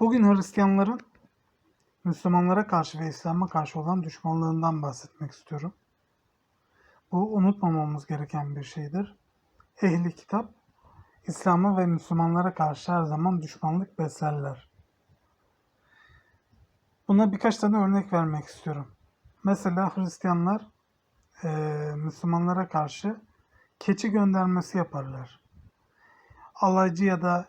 Bugün Hristiyanların Müslümanlara karşı ve İslam'a karşı olan düşmanlığından bahsetmek istiyorum. Bu unutmamamız gereken bir şeydir. Ehli kitap İslam'a ve Müslümanlara karşı her zaman düşmanlık beslerler. Buna birkaç tane örnek vermek istiyorum. Mesela Hristiyanlar eee, Müslümanlara karşı keçi göndermesi yaparlar. Alaycı ya da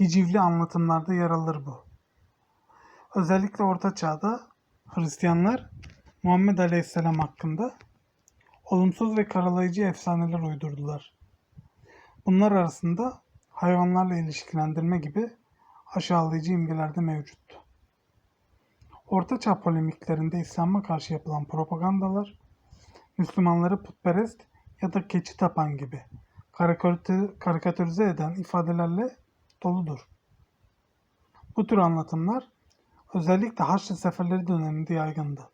hicivli anlatımlarda yer alır bu. Özellikle Orta Çağ'da Hristiyanlar Muhammed Aleyhisselam hakkında olumsuz ve karalayıcı efsaneler uydurdular. Bunlar arasında hayvanlarla ilişkilendirme gibi aşağılayıcı imgeler de mevcuttu. Orta Çağ polemiklerinde İslam'a karşı yapılan propagandalar Müslümanları putperest ya da keçi tapan gibi karikatü- karikatürize eden ifadelerle doludur. Bu tür anlatımlar özellikle Haçlı Seferleri döneminde yaygındı.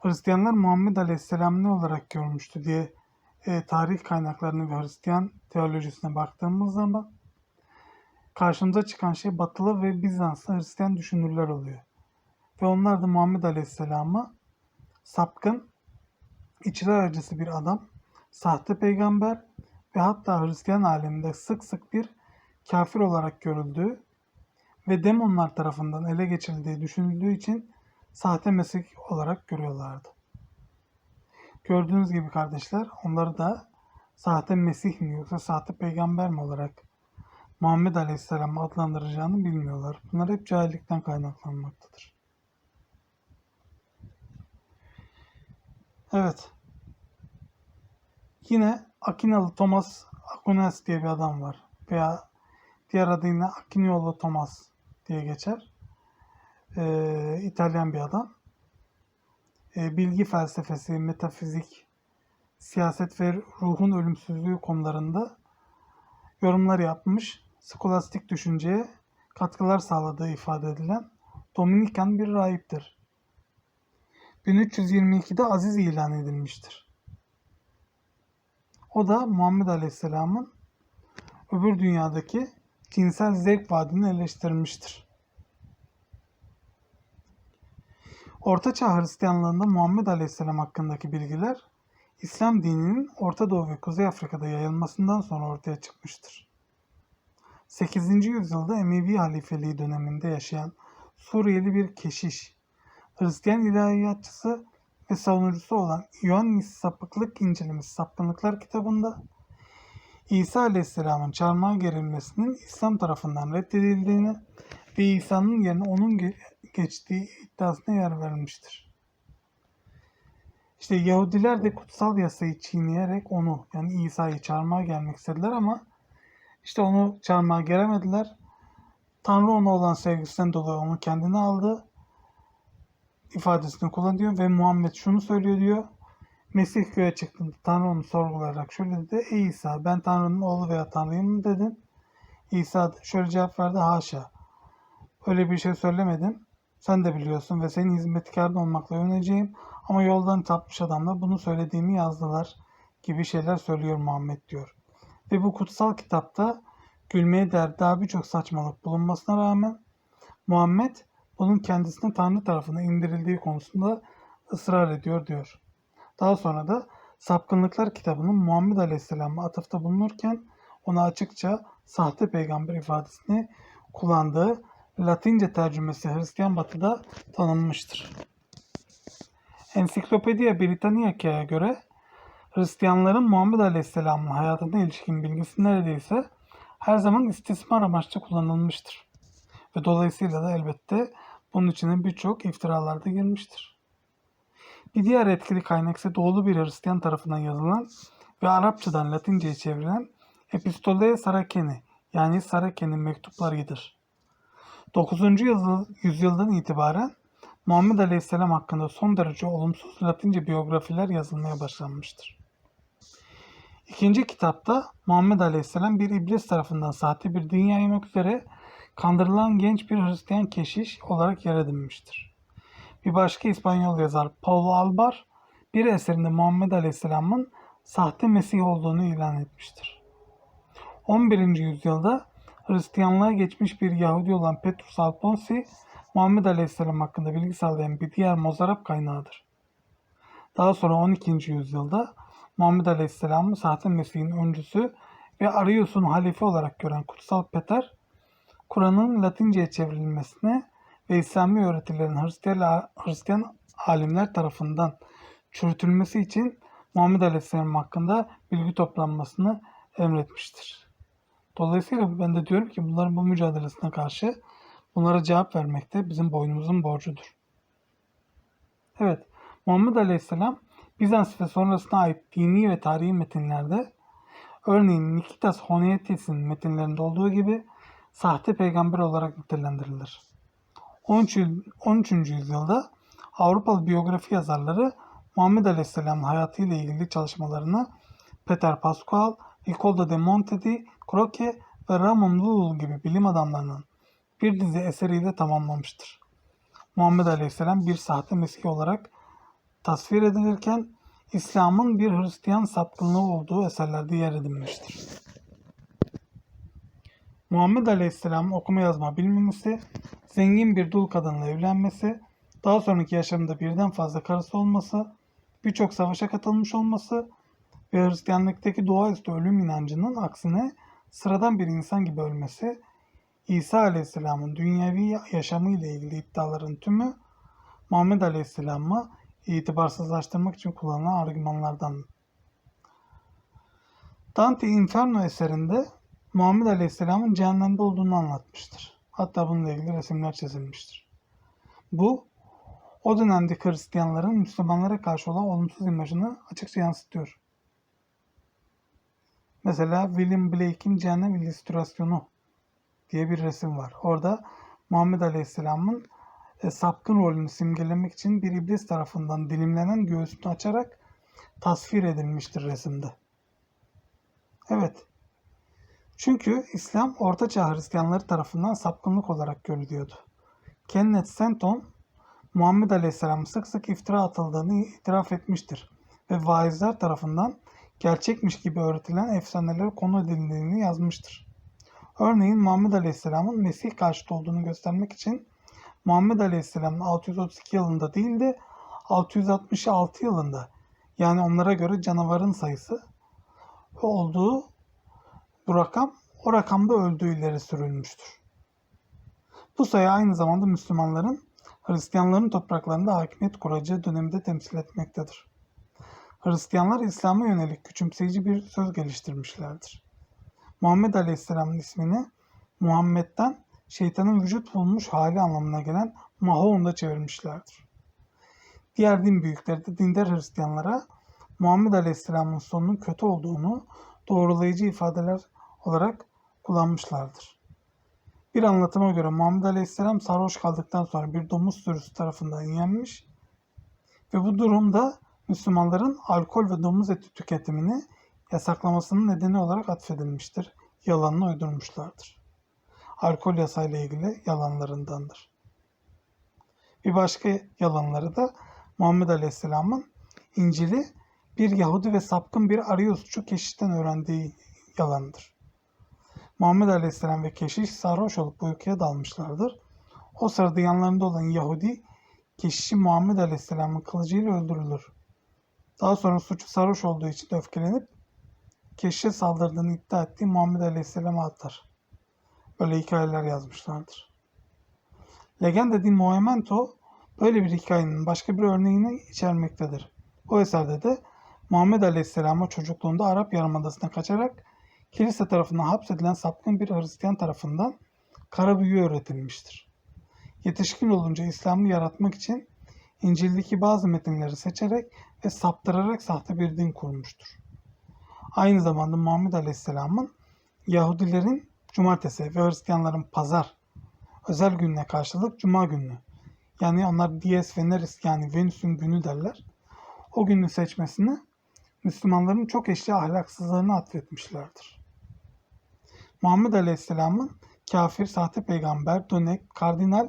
Hristiyanlar Muhammed Aleyhisselam ne olarak görmüştü diye e, tarih kaynaklarını ve Hristiyan teolojisine baktığımız zaman karşımıza çıkan şey Batılı ve Bizanslı Hristiyan düşünürler oluyor. Ve onlar da Muhammed Aleyhisselam'ı sapkın, içler acısı bir adam, sahte peygamber ve hatta Hristiyan aleminde sık sık bir kafir olarak görüldüğü ve demonlar tarafından ele geçirildiği düşünüldüğü için sahte Mesih olarak görüyorlardı. Gördüğünüz gibi kardeşler onları da sahte Mesih mi yoksa sahte peygamber mi olarak Muhammed Aleyhisselam'ı adlandıracağını bilmiyorlar. Bunlar hep cahillikten kaynaklanmaktadır. Evet. Yine Akinalı Thomas Aquinas diye bir adam var. Veya diğer adıyla Akiniolo Thomas diye geçer. Ee, İtalyan bir adam. Ee, bilgi felsefesi, metafizik, siyaset ve ruhun ölümsüzlüğü konularında yorumlar yapmış. Skolastik düşünceye katkılar sağladığı ifade edilen Dominikan bir rahiptir. 1322'de aziz ilan edilmiştir. O da Muhammed Aleyhisselam'ın öbür dünyadaki cinsel zevk vaadini eleştirmiştir. Ortaçağ Hristiyanlığında Muhammed Aleyhisselam hakkındaki bilgiler İslam dininin Orta Doğu ve Kuzey Afrika'da yayılmasından sonra ortaya çıkmıştır. 8. yüzyılda Emevi halifeliği döneminde yaşayan Suriyeli bir keşiş, Hristiyan ilahiyatçısı ve savunucusu olan Ioannis Sapıklık İncelemesi Sapkınlıklar kitabında İsa Aleyhisselam'ın çarmıha gerilmesinin İslam tarafından reddedildiğini ve İsa'nın yerine onun ge- geçtiği iddiasına yer vermiştir. İşte Yahudiler de kutsal yasayı çiğneyerek onu yani İsa'yı çarmıha gelmek istediler ama işte onu çarmıha gelemediler. Tanrı ona olan sevgisinden dolayı onu kendine aldı ifadesini kullanıyor ve Muhammed şunu söylüyor diyor. Mesih göğe çıktığında Tanrı onu sorgulayarak şöyle dedi. Ey İsa ben Tanrı'nın oğlu veya Tanrı'yım mı dedin? İsa şöyle cevap verdi. Haşa. Öyle bir şey söylemedim. Sen de biliyorsun ve senin hizmetkarın olmakla övüneceğim. Ama yoldan tapmış adamlar bunu söylediğimi yazdılar gibi şeyler söylüyor Muhammed diyor. Ve bu kutsal kitapta gülmeye değer daha birçok saçmalık bulunmasına rağmen Muhammed bunun kendisine Tanrı tarafından indirildiği konusunda ısrar ediyor diyor. Daha sonra da Sapkınlıklar kitabının Muhammed Aleyhisselam'a atıfta bulunurken ona açıkça sahte peygamber ifadesini kullandığı Latince tercümesi Hristiyan Batı'da tanınmıştır. Ensiklopedia Britannica'ya göre Hristiyanların Muhammed Aleyhisselam'ın hayatına ilişkin bilgisi neredeyse her zaman istismar amaçlı kullanılmıştır. Ve dolayısıyla da elbette bunun içine birçok iftiralar da girmiştir. Bir diğer etkili kaynak ise doğulu bir Hristiyan tarafından yazılan ve Arapçadan Latince'ye çevrilen Epistolae Sarakeni yani Saraken'in mektuplarıdır. 9. yüzyıl- yüzyıldan itibaren Muhammed Aleyhisselam hakkında son derece olumsuz Latince biyografiler yazılmaya başlanmıştır. İkinci kitapta Muhammed Aleyhisselam bir iblis tarafından sahte bir din yaymak üzere kandırılan genç bir Hristiyan keşiş olarak yer edinmiştir. Bir başka İspanyol yazar Paulo Albar bir eserinde Muhammed Aleyhisselam'ın sahte Mesih olduğunu ilan etmiştir. 11. yüzyılda Hristiyanlığa geçmiş bir Yahudi olan Petrus Alfonsi, Muhammed Aleyhisselam hakkında bilgi sağlayan bir diğer Mozarap kaynağıdır. Daha sonra 12. yüzyılda Muhammed Aleyhisselam'ı sahte Mesih'in öncüsü ve Arius'un halife olarak gören Kutsal Peter, Kur'an'ın Latince'ye çevrilmesine ve İslami öğretilerin Hristiyan, Hristiyan alimler tarafından çürütülmesi için Muhammed Aleyhisselam hakkında bilgi toplanmasını emretmiştir. Dolayısıyla ben de diyorum ki bunların bu mücadelesine karşı bunlara cevap vermek de bizim boynumuzun borcudur. Evet, Muhammed Aleyhisselam Bizans ve sonrasına ait dini ve tarihi metinlerde örneğin Nikitas Honeyetes'in metinlerinde olduğu gibi sahte peygamber olarak nitelendirilir. 13. yıl- 13. yüzyılda Avrupalı biyografi yazarları Muhammed Aleyhisselam'ın hayatıyla ilgili çalışmalarını Peter Pascal, Ricoldo de Monte di Croce ve Ramon Llull gibi bilim adamlarının bir dizi eseriyle tamamlamıştır. Muhammed Aleyhisselam bir sahte Mesih olarak tasvir edilirken İslam'ın bir Hristiyan sapkınlığı olduğu eserlerde yer edinmiştir. Muhammed Aleyhisselam'ın okuma yazma bilmemesi, zengin bir dul kadınla evlenmesi, daha sonraki yaşamında birden fazla karısı olması, birçok savaşa katılmış olması ve Hristiyanlıktaki doğaüstü ölüm inancının aksine sıradan bir insan gibi ölmesi, İsa Aleyhisselam'ın dünyevi yaşamı ile ilgili iddiaların tümü Muhammed Aleyhisselam'ı itibarsızlaştırmak için kullanılan argümanlardan. Dante Inferno eserinde Muhammed Aleyhisselam'ın cehennemde olduğunu anlatmıştır. Hatta bununla ilgili resimler çizilmiştir. Bu, o dönemde Hristiyanların Müslümanlara karşı olan olumsuz imajını açıkça yansıtıyor. Mesela William Blake'in Cehennem İllüstrasyonu diye bir resim var. Orada Muhammed Aleyhisselam'ın e, sapkın rolünü simgelemek için bir iblis tarafından dilimlenen göğsünü açarak tasvir edilmiştir resimde. Evet. Çünkü İslam Ortaçağ Hristiyanları tarafından sapkınlık olarak görülüyordu. Kenneth Stanton, Muhammed Aleyhisselam'ın sık sık iftira atıldığını itiraf etmiştir ve vaizler tarafından gerçekmiş gibi öğretilen efsaneler konu edildiğini yazmıştır. Örneğin Muhammed Aleyhisselam'ın Mesih karşıtı olduğunu göstermek için Muhammed Aleyhisselam'ın 632 yılında değil de 666 yılında yani onlara göre canavarın sayısı olduğu bu rakam o rakamda öldüğü ileri sürülmüştür. Bu sayı aynı zamanda Müslümanların Hristiyanların topraklarında hakimiyet kuracağı dönemde temsil etmektedir. Hristiyanlar İslam'a yönelik küçümseyici bir söz geliştirmişlerdir. Muhammed Aleyhisselam'ın ismini Muhammed'den şeytanın vücut bulmuş hali anlamına gelen Mahon'da çevirmişlerdir. Diğer din büyükleri de dindar Hristiyanlara Muhammed Aleyhisselam'ın sonunun kötü olduğunu doğrulayıcı ifadeler olarak kullanmışlardır. Bir anlatıma göre Muhammed Aleyhisselam sarhoş kaldıktan sonra bir domuz sürüsü tarafından yenmiş ve bu durumda Müslümanların alkol ve domuz eti tüketimini yasaklamasının nedeni olarak atfedilmiştir. Yalanını uydurmuşlardır. Alkol yasayla ilgili yalanlarındandır. Bir başka yalanları da Muhammed Aleyhisselam'ın İncil'i bir Yahudi ve sapkın bir Ariusçu keşişten öğrendiği yalandır. Muhammed Aleyhisselam ve keşiş sarhoş olup uykuya dalmışlardır. O sırada yanlarında olan Yahudi keşişi Muhammed Aleyhisselam'ın kılıcıyla öldürülür. Daha sonra suçu sarhoş olduğu için öfkelenip keşişe saldırdığını iddia ettiği Muhammed Aleyhisselam'a atar. Böyle hikayeler yazmışlardır. Legenda di Movimento böyle bir hikayenin başka bir örneğini içermektedir. O eserde de Muhammed Aleyhisselam'a çocukluğunda Arap Yarımadası'na kaçarak kilise tarafından hapsedilen sapkın bir Hristiyan tarafından kara büyü öğretilmiştir. Yetişkin olunca İslam'ı yaratmak için İncil'deki bazı metinleri seçerek ve saptırarak sahte bir din kurmuştur. Aynı zamanda Muhammed Aleyhisselam'ın Yahudilerin cumartesi ve Hristiyanların pazar özel gününe karşılık cuma günü yani onlar Dies Veneris yani Venüs'ün günü derler. O günü seçmesini Müslümanların çok eşli ahlaksızlığını atfetmişlerdir. Muhammed Aleyhisselam'ın kafir, sahte peygamber, dönek, kardinal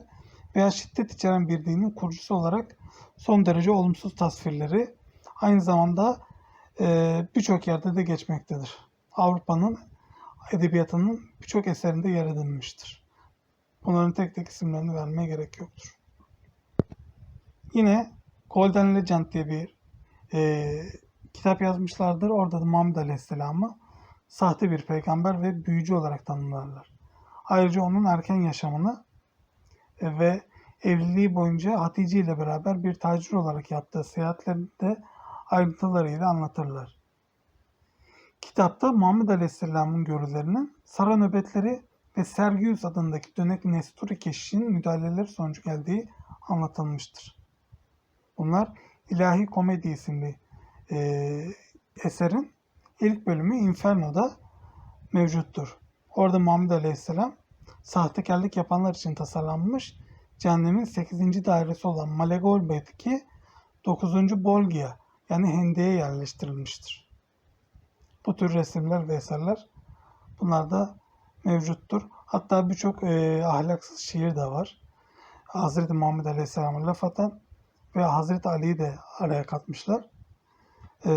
veya şiddet içeren bir dinin kurucusu olarak son derece olumsuz tasvirleri aynı zamanda e, birçok yerde de geçmektedir. Avrupa'nın edebiyatının birçok eserinde yer edinmiştir. Bunların tek tek isimlerini vermeye gerek yoktur. Yine Golden Legend diye bir e, kitap yazmışlardır. Orada da Muhammed Aleyhisselam'ı sahte bir peygamber ve büyücü olarak tanımlarlar. Ayrıca onun erken yaşamını e, ve evliliği boyunca Hatice ile beraber bir tacir olarak yaptığı seyahatlerinde ayrıntılarıyla anlatırlar. Kitapta Muhammed Aleyhisselam'ın görülerinin Sara nöbetleri ve Sergius adındaki dönek Nesturi keşişinin müdahaleleri sonucu geldiği anlatılmıştır. Bunlar İlahi Komedi isimli e, eserin ilk bölümü Inferno'da mevcuttur. Orada Muhammed Aleyhisselam sahtekarlık yapanlar için tasarlanmış cehennemin 8. dairesi olan Malegolbe'deki 9. Bolgia yani Hende'ye yerleştirilmiştir. Bu tür resimler ve eserler bunlar da mevcuttur. Hatta birçok e, ahlaksız şiir de var. Hazreti Muhammed Aleyhisselam'a laf atan ve Hazreti Ali'yi de araya katmışlar. E,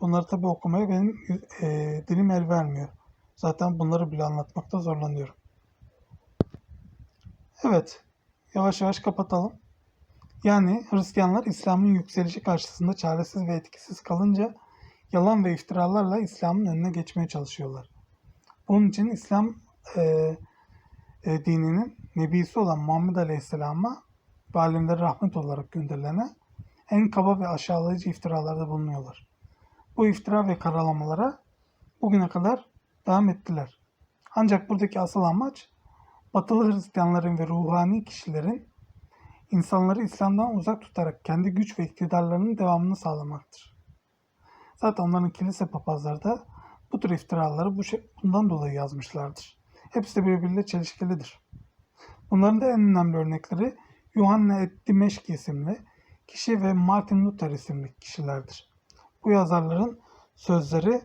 bunları tabi okumaya benim e, dilim el vermiyor. Zaten bunları bile anlatmakta zorlanıyorum. Evet, yavaş yavaş kapatalım. Yani Hristiyanlar İslam'ın yükselişi karşısında çaresiz ve etkisiz kalınca yalan ve iftiralarla İslam'ın önüne geçmeye çalışıyorlar. Bunun için İslam e, e, dininin nebisi olan Muhammed Aleyhisselam'a ve alemlere rahmet olarak gönderilene en kaba ve aşağılayıcı iftiralarda bulunuyorlar. Bu iftira ve karalamalara bugüne kadar devam ettiler. Ancak buradaki asıl amaç Batılı Hristiyanların ve ruhani kişilerin insanları İslam'dan uzak tutarak kendi güç ve iktidarlarının devamını sağlamaktır. Zaten onların kilise papazları da bu tür iftiraları bu şey, bundan dolayı yazmışlardır. Hepsi de birbiriyle çelişkilidir. Bunların da en önemli örnekleri Yuhanna et isimli kişi ve Martin Luther isimli kişilerdir. Bu yazarların sözleri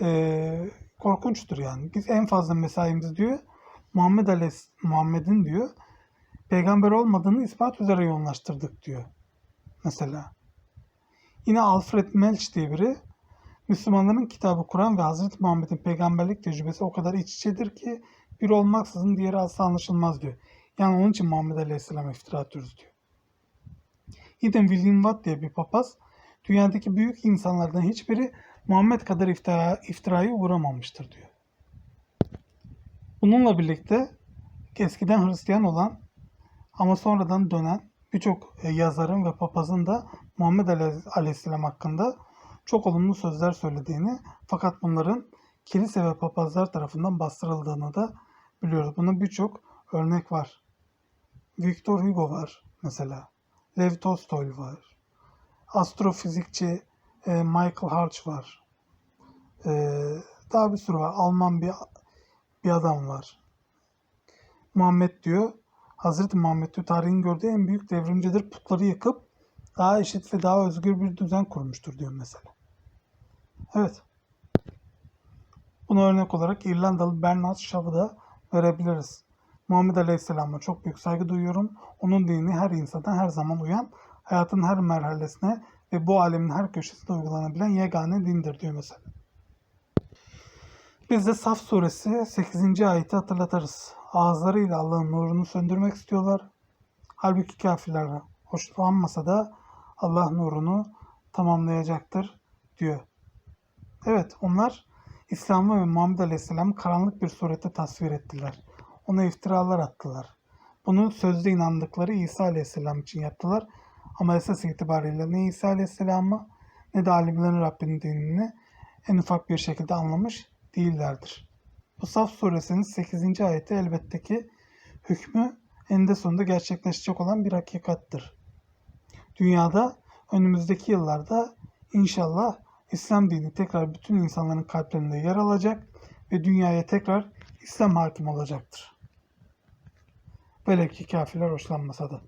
e, korkunçtur yani. Biz en fazla mesaimiz diyor Muhammed Aleyhis Muhammed'in diyor peygamber olmadığını ispat üzere yoğunlaştırdık diyor. Mesela. Yine Alfred Melch diye biri Müslümanların kitabı Kur'an ve Hazreti Muhammed'in peygamberlik tecrübesi o kadar iç içedir ki bir olmaksızın diğeri asla anlaşılmaz diyor. Yani onun için Muhammed Aleyhisselam'a iftira atıyoruz diyor. Yine William diye bir papaz dünyadaki büyük insanlardan hiçbiri Muhammed kadar iftira, iftiraya uğramamıştır diyor. Bununla birlikte eskiden Hristiyan olan ama sonradan dönen birçok e, yazarın ve papazın da Muhammed Aleyhisselam hakkında çok olumlu sözler söylediğini fakat bunların kilise ve papazlar tarafından bastırıldığını da biliyoruz. Bunun birçok örnek var. Victor Hugo var mesela. Lev Tolstoy var. Astrofizikçi e, Michael Harch var. E, daha bir sürü var. Alman bir bir adam var. Muhammed diyor. Hazreti Muhammed diyor tarihin gördüğü en büyük devrimcidir. Putları yıkıp daha eşit ve daha özgür bir düzen kurmuştur diyor mesela. Evet. Buna örnek olarak İrlandalı Bernard Shaw'ı da verebiliriz. Muhammed Aleyhisselam'a çok büyük saygı duyuyorum. Onun dini her insana her zaman uyan, hayatın her merhalesine ve bu alemin her köşesinde uygulanabilen yegane dindir diyor mesela. Biz de Saf suresi 8. ayeti hatırlatırız. Ağızlarıyla Allah'ın nurunu söndürmek istiyorlar. Halbuki kafirler hoşlanmasa da Allah nurunu tamamlayacaktır diyor. Evet onlar İslam'ı ve Muhammed Aleyhisselam'ı karanlık bir surette tasvir ettiler. Ona iftiralar attılar. Bunu sözde inandıkları İsa Aleyhisselam için yaptılar. Ama esas itibariyle ne İsa Aleyhisselam'ı ne de alimlerin Rabbinin dinini en ufak bir şekilde anlamış değillerdir. Bu Saf suresinin 8. ayeti elbette ki hükmü eninde sonunda gerçekleşecek olan bir hakikattir. Dünyada önümüzdeki yıllarda inşallah İslam dini tekrar bütün insanların kalplerinde yer alacak ve dünyaya tekrar İslam hakim olacaktır. Velev ki kafirler hoşlanmasa da.